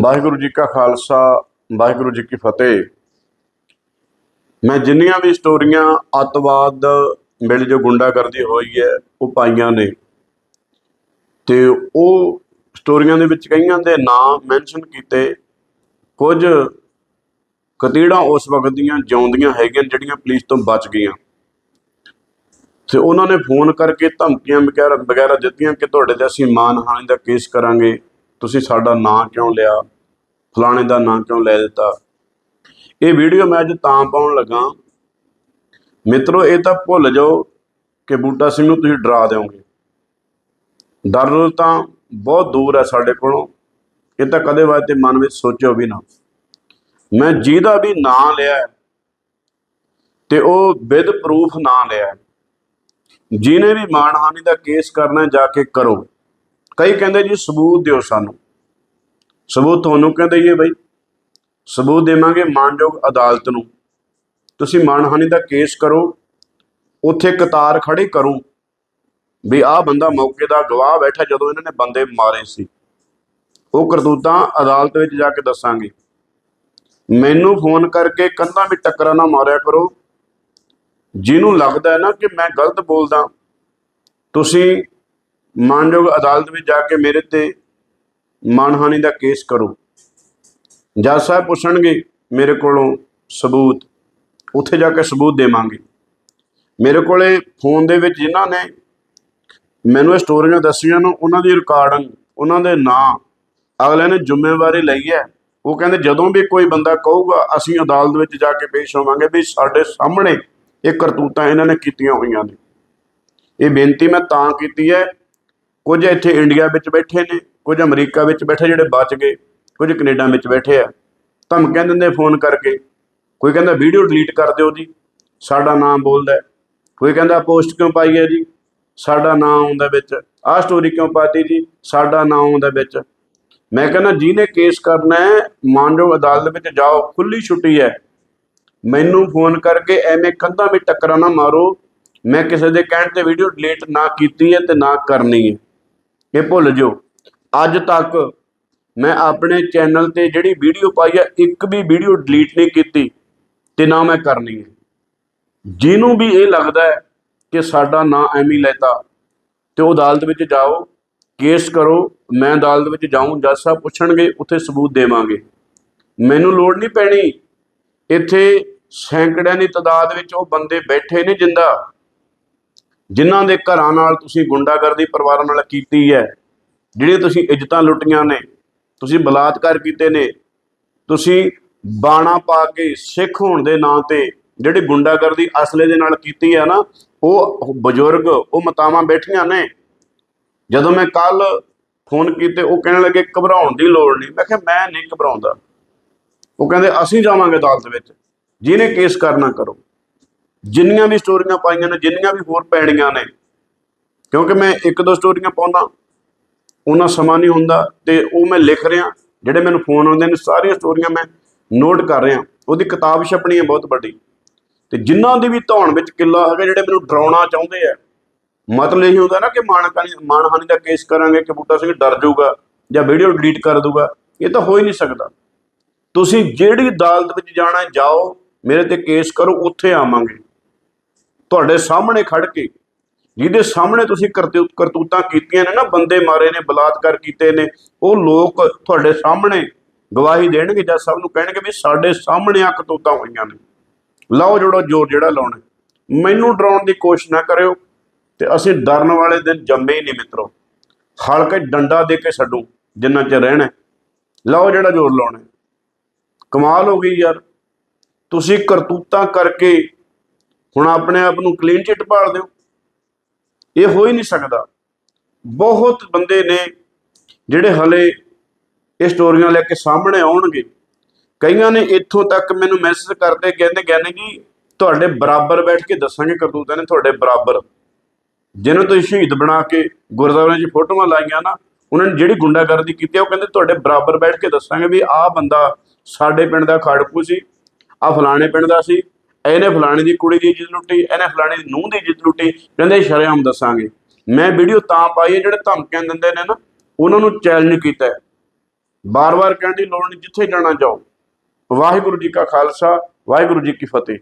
ਵਾਹਿਗੁਰੂ ਜੀ ਕਾ ਖਾਲਸਾ, ਵਾਹਿਗੁਰੂ ਜੀ ਕੀ ਫਤਿਹ। ਮੈਂ ਜਿੰਨੀਆਂ ਵੀ ਸਟੋਰੀਆਂ ਅੱਤਵਾਦ ਮਿਲ ਜੋ ਗੁੰਡਾਗਰਦੀ ਹੋਈ ਹੈ, ਉਹ ਪਾਈਆਂ ਨੇ। ਤੇ ਉਹ ਸਟੋਰੀਆਂ ਦੇ ਵਿੱਚ ਕਈਆਂ ਦੇ ਨਾਂ ਮੈਂਸ਼ਨ ਕੀਤੇ। ਕੁਝ ਕਤੀੜਾਂ ਉਸ ਵਕਤ ਦੀਆਂ ਜਿਉਂਦੀਆਂ ਹੈਗੀਆਂ, ਜਿਹੜੀਆਂ ਪੁਲਿਸ ਤੋਂ ਬਚ ਗਈਆਂ। ਤੇ ਉਹਨਾਂ ਨੇ ਫੋਨ ਕਰਕੇ ਧਮਕੀਆਂ ਵਗੈਰਾ ਵਗੈਰਾ ਦਿੱਤੀਆਂ ਕਿ ਤੁਹਾਡੇ ਤੇ ਅਸੀਂ ਮਾਨਹਾਨੀ ਦਾ ਕੇਸ ਕਰਾਂਗੇ। ਤੁਸੀਂ ਸਾਡਾ ਨਾਂ ਕਿਉਂ ਲਿਆ? ਫਲਾਣੇ ਦਾ ਨਾਂ ਕਿਉਂ ਲੈ ਦਿੱਤਾ? ਇਹ ਵੀਡੀਓ ਮੈਂ ਅੱਜ ਤਾਂ ਪਾਉਣ ਲੱਗਾ। ਮਿੱਤਰੋ ਇਹ ਤਾਂ ਭੁੱਲ ਜਾਓ ਕਿ ਬੂਟਾ ਸਿੰਘ ਨੂੰ ਤੁਸੀਂ ਡਰਾ ਦਿਓਗੇ। ਡਰ ਤਾਂ ਬਹੁਤ ਦੂਰ ਹੈ ਸਾਡੇ ਕੋਲੋਂ। ਇਹ ਤਾਂ ਕਦੇ ਵਾਸਤੇ ਮਨ ਵਿੱਚ ਸੋਚਿਓ ਵੀ ਨਾ। ਮੈਂ ਜਿਹਦਾ ਵੀ ਨਾਂ ਲਿਆ ਹੈ, ਤੇ ਉਹ ਵਿਦ ਪ੍ਰੂਫ ਨਾਂ ਲਿਆ ਜਿਹਨੇ ਵੀ ਮਾਨਹਾਨੀ ਦਾ ਕੇਸ ਕਰਨਾ ਜਾ ਕੇ ਕਰੋ। ਕਈ ਕਹਿੰਦੇ ਜੀ ਸਬੂਤ ਦਿਓ ਸਾਨੂੰ। ਸਬੂਤ ਤੁਹਾਨੂੰ ਕਹਿੰਦੇ ਹੀ ਹੈ ਬਈ? ਸਬੂਤ ਦੇਵਾਂਗੇ ਮਾਨਯੋਗ ਅਦਾਲਤ ਨੂੰ। ਤੁਸੀਂ ਮਾਨਹਾਨੀ ਦਾ ਕੇਸ ਕਰੋ, ਉੱਥੇ ਕਤਾਰ ਖੜੀ ਕਰੋ ਵੀ ਆਹ ਬੰਦਾ ਮੌਕੇ ਦਾ ਗਵਾਹ ਬੈਠਾ ਜਦੋਂ ਇਹਨਾਂ ਨੇ ਬੰਦੇ ਮਾਰੇ ਸੀ। ਉਹ ਕਰਤੂਤਾਂ ਅਦਾਲਤ ਵਿੱਚ ਜਾ ਕੇ ਦੱਸਾਂਗੇ। ਮੈਨੂੰ ਫੋਨ ਕਰਕੇ ਕੰਧਾਂ ਵੀ ਟੱਕਰਾ ਨਾ ਮਾਰਿਆ ਕਰੋ। ਜਿਹਨੂੰ ਲੱਗਦਾ ਹੈ ਨਾ ਕਿ ਮੈਂ ਗਲਤ ਬੋਲਦਾ, ਤੁਸੀਂ ਮਾਨਯੋਗ ਅਦਾਲਤ ਵਿੱਚ ਜਾ ਕੇ ਮੇਰੇ ਤੇ ਮਾਨਹਾਨੀ ਦਾ ਕੇਸ ਕਰੋ। ਜੱਜ ਸਾਹਿਬ ਪੁੱਛਣਗੇ, ਮੇਰੇ ਕੋਲੋਂ ਸਬੂਤ, ਉੱਥੇ ਜਾ ਕੇ ਸਬੂਤ ਦੇਵਾਂਗੇ। ਮੇਰੇ ਕੋਲੇ ਫੋਨ ਦੇ ਵਿੱਚ ਜਿਨ੍ਹਾਂ ਨੇ ਮੈਨੂੰ ਇਹ ਸਟੋਰੀਆਂ ਦੱਸੀਆਂ ਨੂੰ, ਉਹਨਾਂ ਦੀ ਰਿਕਾਰਡਿੰਗ, ਉਹਨਾਂ ਦੇ ਨਾਂ, ਅਗਲੇ ਨੇ ਜ਼ਿੰਮੇਵਾਰੀ ਲਈ ਹੈ। ਉਹ ਕਹਿੰਦੇ, ਜਦੋਂ ਵੀ ਕੋਈ ਬੰਦਾ ਕਹੂਗਾ, ਅਸੀਂ ਅਦਾਲਤ ਵਿੱਚ ਜਾ ਕੇ ਪੇਸ਼ ਹੋਵਾਂਗੇ ਵੀ ਸਾਡੇ ਸਾਹਮਣੇ ਇਹ ਕਰਤੂਤਾਂ ਇਹਨਾਂ ਨੇ ਕੀਤੀਆਂ ਹੋਈਆਂ ਨੇ। ਇਹ ਬੇਨਤੀ ਮੈਂ ਤਾਂ ਕੀਤੀ ਹੈ ਕੁਝ ਇੱਥੇ ਇੰਡੀਆ ਵਿੱਚ ਬੈਠੇ ਨੇ, ਕੁਝ ਅਮਰੀਕਾ ਵਿੱਚ ਬੈਠੇ ਜਿਹੜੇ ਬਚ ਗਏ, ਕੁਝ ਕੈਨੇਡਾ ਵਿੱਚ ਬੈਠੇ ਆ। ਧਮਕੀਆਂ ਦਿੰਦੇ ਫੋਨ ਕਰਕੇ। ਕੋਈ ਕਹਿੰਦਾ ਵੀਡੀਓ ਡਿਲੀਟ ਕਰ ਦਿਓ ਜੀ, ਸਾਡਾ ਨਾਮ ਬੋਲਦਾ। ਕੋਈ ਕਹਿੰਦਾ ਪੋਸਟ ਕਿਉਂ ਪਾਈ ਹੈ ਜੀ, ਸਾਡਾ ਨਾਮ ਆਉਂਦਾ ਵਿੱਚ। ਆਹ ਸਟੋਰੀ ਕਿਉਂ ਪਾਤੀ ਜੀ, ਸਾਡਾ ਨਾਮ ਆਉਂਦਾ ਵਿੱਚ। ਮੈਂ ਕਹਿੰਦਾ ਜਿਹਨੇ ਕੇਸ ਕਰਨਾ ਹੈ, ਮਾਨਯੋਗ ਅਦਾਲਤ ਵਿੱਚ ਜਾਓ ਖੁੱਲੀ ਛੁੱਟੀ ਹੈ। ਮੈਨੂੰ ਫੋਨ ਕਰਕੇ ਐਵੇਂ ਕੰਧਾਂ ਵਿੱਚ ਟੱਕਰਾਂ ਨਾ ਮਾਰੋ। ਮੈਂ ਕਿਸੇ ਦੇ ਕਹਿਣ ਤੇ ਵੀਡੀਓ ਡਿਲੀਟ ਨਾ ਕੀਤੀ ਹੈ ਤੇ ਨਾ ਕਰਨੀ ਹੈ। ਇਹ ਭੁੱਲ ਜਾਓ। ਅੱਜ ਤੱਕ ਮੈਂ ਆਪਣੇ ਚੈਨਲ ਤੇ ਜਿਹੜੀ ਵੀਡੀਓ ਪਾਈ ਆ, ਇੱਕ ਵੀ ਵੀਡੀਓ ਡਿਲੀਟ ਨਹੀਂ ਕੀਤੀ ਤੇ ਨਾ ਮੈਂ ਕਰਨੀ ਹੈ। ਜਿਹਨੂੰ ਵੀ ਇਹ ਲੱਗਦਾ ਹੈ ਕਿ ਸਾਡਾ ਨਾਂ ਐਵੇਂ ਲੈਤਾ ਤੇ ਉਹ ਅਦਾਲਤ ਵਿੱਚ ਜਾਓ, ਕੇਸ ਕਰੋ, ਮੈਂ ਅਦਾਲਤ ਵਿੱਚ ਜਾਊਂ, ਜੱਜ ਸਾਹਿਬ ਪੁੱਛਣਗੇ, ਉੱਥੇ ਸਬੂਤ ਦੇਵਾਂਗੇ। ਮੈਨੂੰ ਲੋੜ ਨਹੀਂ ਪੈਣੀ। ਇੱਥੇ ਸੈਂਕੜਿਆਂ ਦੀ ਤਾਦਾਦ ਵਿੱਚ ਉਹ ਬੰਦੇ ਬੈਠੇ ਨੇ ਜਿੰਦਾ। ਜਿਨ੍ਹਾਂ ਦੇ ਘਰਾਂ ਨਾਲ ਤੁਸੀਂ ਗੁੰਡਾਗਰਦੀ ਪਰਿਵਾਰਾਂ ਨਾਲ ਕੀਤੀ ਹੈ ਜਿਹੜੀਆਂ ਤੁਸੀਂ ਇੱਜ਼ਤਾਂ ਲੁੱਟੀਆਂ ਨੇ, ਤੁਸੀਂ ਬਲਾਤਕਾਰ ਕੀਤੇ ਨੇ, ਤੁਸੀਂ ਬਾਣਾ ਪਾ ਕੇ ਸਿੱਖ ਹੋਣ ਦੇ ਨਾਂ ਤੇ ਜਿਹੜੀ ਗੁੰਡਾਗਰਦੀ ਅਸਲੇ ਦੇ ਨਾਲ ਕੀਤੀ ਹੈ ਨਾ, ਉਹ ਬਜ਼ੁਰਗ, ਉਹ ਮਤਾਵਾਂ ਬੈਠੀਆਂ ਨੇ। ਜਦੋਂ ਮੈਂ ਕੱਲ ਫੋਨ ਕੀਤੇ, ਉਹ ਕਹਿਣ ਲੱਗੇ, ਘਬਰਾਉਣ ਦੀ ਲੋੜ ਨਹੀਂ। ਮੈਂ ਕਿਹਾ, ਮੈਂ ਨਹੀਂ ਘਬਰਾਉਂਦਾ। ਉਹ ਕਹਿੰਦੇ, ਅਸੀਂ ਜਾਵਾਂਗੇ ਅਦਾਲਤ ਵਿੱਚ। ਜਿਹਨੇ ਕੇਸ ਕਰਨਾ ਕਰੋ। ਜਿੰਨੀਆਂ ਵੀ ਸਟੋਰੀਆਂ ਪਾਈਆਂ ਨੇ, ਜਿੰਨੀਆਂ ਵੀ ਹੋਰ ਪੈਣੀਆਂ ਨੇ, ਕਿਉਂਕਿ ਮੈਂ ਇੱਕ ਦੋ ਸਟੋਰੀਆਂ ਪਾਉਂਦਾ, ਉਹਨਾਂ ਸਮਾਂ ਨਹੀਂ ਹੁੰਦਾ ਤੇ ਉਹ ਮੈਂ ਲਿਖ ਰਿਹਾ, ਜਿਹੜੇ ਮੈਨੂੰ ਫੋਨ ਆਉਂਦੇ ਨੇ, ਸਾਰੀਆਂ ਸਟੋਰੀਆਂ ਮੈਂ ਨੋਟ ਕਰ ਰਿਹਾ। ਉਹਦੀ ਕਿਤਾਬ ਛਪਣੀ ਹੈ ਬਹੁਤ ਵੱਡੀ। ਤੇ ਜਿਨ੍ਹਾਂ ਦੀ ਵੀ ਧੌਣ ਵਿੱਚ ਕਿੱਲਾ ਹੈਗਾ, ਜਿਹੜੇ ਮੈਨੂੰ ਡਰਾਉਣਾ ਚਾਹੁੰਦੇ ਆ, ਮਤਲਬ ਇਹ ਹੁੰਦਾ ਨਾ ਕਿ ਮਾਨਹਾਨੀ ਮਾਨਹਾਨੀ ਦਾ ਕੇਸ ਕਰਾਂਗੇ, ਕਿ ਬੂਟਾ ਸਿੰਘ ਡਰ ਜਾਊਗਾ, ਜਾਂ ਵੀਡੀਓ ਡਿਲੀਟ ਕਰ ਦੂਗਾ ਇਹ ਤਾਂ ਹੋ ਹੀ ਨਹੀਂ ਸਕਦਾ। ਤੁਸੀਂ ਜਿਹੜੀ ਅਦਾਲਤ ਵਿੱਚ ਜਾਣਾ ਜਾਓ, ਮੇਰੇ ਤੇ ਕੇਸ ਕਰੋ, ਉੱਥੇ ਆਵਾਂਗੇ। ਤੁਹਾਡੇ ਸਾਹਮਣੇ ਖੜ ਕੇ, ਜਿਹਦੇ ਸਾਹਮਣੇ ਤੁਸੀਂ ਕਰਤੂ- ਕਰਤੂਤਾਂ ਕੀਤੀਆਂ ਨੇ ਨਾ, ਬੰਦੇ ਮਾਰੇ ਨੇ, ਬਲਾਤਕਾਰ ਕੀਤੇ ਨੇ, ਉਹ ਲੋਕ ਤੁਹਾਡੇ ਸਾਹਮਣੇ ਗਵਾਹੀ ਦੇਣਗੇ ਜੱਜ ਸਭ ਨੂੰ ਕਹਿਣਗੇ ਵੀ ਸਾਡੇ ਸਾਹਮਣੇ ਆ ਕਰਤੂਤਾਂ ਹੋਈਆਂ ਨੇ। ਲਾਓ ਜਿਹੜਾ ਜੋਰ ਜਿਹੜਾ ਲਾਉਣਾ ਮੈਨੂੰ ਡਰਾਉਣ ਦੀ ਕੋਸ਼ਿਸ਼ ਨਾ ਕਰਿਓ ਤੇ ਅਸੀਂ ਡਰਨ ਵਾਲੇ ਦਿਨ ਜੰਮੇ ਹੀ ਨਹੀਂ ਮਿੱਤਰੋ। ਹਲਕੇ ਡੰਡਾ ਦੇ ਕੇ ਛੱਡੂ, ਜਿੰਨਾ ਚਿਰ ਰਹਿਣਾ ਹੈ। ਲਾਓ ਜਿਹੜਾ ਜੋਰ ਲਾਉਣਾ ਕਮਾਲ ਹੋ ਗਈ ਯਾਰ। ਤੁਸੀਂ ਕਰਤੂਤਾਂ ਕਰਕੇ ਹੁਣ ਆਪਣੇ ਆਪ ਨੂੰ ਕਲੀਨ ਚਿੱਟ ਪਾਲ ਦਿਓ। ਇਹ ਹੋ ਹੀ ਨਹੀਂ ਸਕਦਾ। ਬਹੁਤ ਬੰਦੇ ਨੇ ਜਿਹੜੇ ਹਲੇ ਇਹ ਸਟੋਰੀਆਂ ਲੈ ਕੇ ਸਾਹਮਣੇ ਆਉਣਗੇ। ਕਈਆਂ ਨੇ ਇੱਥੋਂ ਤੱਕ ਮੈਨੂੰ ਮੈਸੇਜ ਕਰਦੇ ਕਹਿੰਦੇ ਕਹਿੰਦੇ ਜੀ ਤੁਹਾਡੇ ਬਰਾਬਰ ਬੈਠ ਕੇ ਦੱਸਾਂਗੇ ਕਰਤੂਤਾਂ ਨੇ ਤੁਹਾਡੇ ਬਰਾਬਰ। ਜਿਹਨੂੰ ਤੁਸੀਂ ਸ਼ਹੀਦ ਬਣਾ ਕੇ ਗੁਰਦੁਆਰਿਆਂ 'ਚ ਫੋਟੋਆਂ ਲਾਈਆਂ ਨਾ, ਉਹਨਾਂ ਨੇ ਜਿਹੜੀ ਗੁੰਡਾਗਰਦੀ ਕੀਤੀ ਉਹ ਕਹਿੰਦੇ ਤੁਹਾਡੇ ਬਰਾਬਰ ਬੈਠ ਕੇ ਦੱਸਾਂਗੇ ਵੀ ਆਹ ਬੰਦਾ ਸਾਡੇ ਪਿੰਡ ਦਾ ਖਾੜਕੂ ਸੀ ਆ ਫਲਾਣੇ ਪਿੰਡ ਦਾ ਸੀ ਇਹਨੇ ਫਲਾਣੇ ਦੀ ਕੁੜੀ ਦੀ ਇੱਜ਼ਤ ਲੁੱਟੀ, ਇਹਨੇ ਫਲਾਣੇ ਦੀ ਨੂੰਹ ਦੀ ਇੱਜ਼ਤ ਲੁੱਟੀ, ਕਹਿੰਦੇ ਸ਼ਰੇਆਮ ਦੱਸਾਂਗੇ। ਮੈਂ ਵੀਡੀਓ ਤਾਂ ਪਾਈ ਹੈ, ਜਿਹੜੇ ਧਮਕੀਆਂ ਦਿੰਦੇ ਨੇ ਨਾ, ਉਹਨਾਂ ਨੂੰ ਚੈਲੰਜ ਕੀਤਾ ਹੈ। ਬਾਰ-ਬਾਰ ਕਹਿਣ ਦੀ ਲੋੜ ਨਹੀਂ, ਜਿੱਥੇ ਜਾਣਾ ਜਾਓ। ਵਾਹਿਗੁਰੂ ਜੀ ਕਾ ਖਾਲਸਾ, ਵਾਹਿਗੁਰੂ ਜੀ ਕੀ ਫਤਿਹ।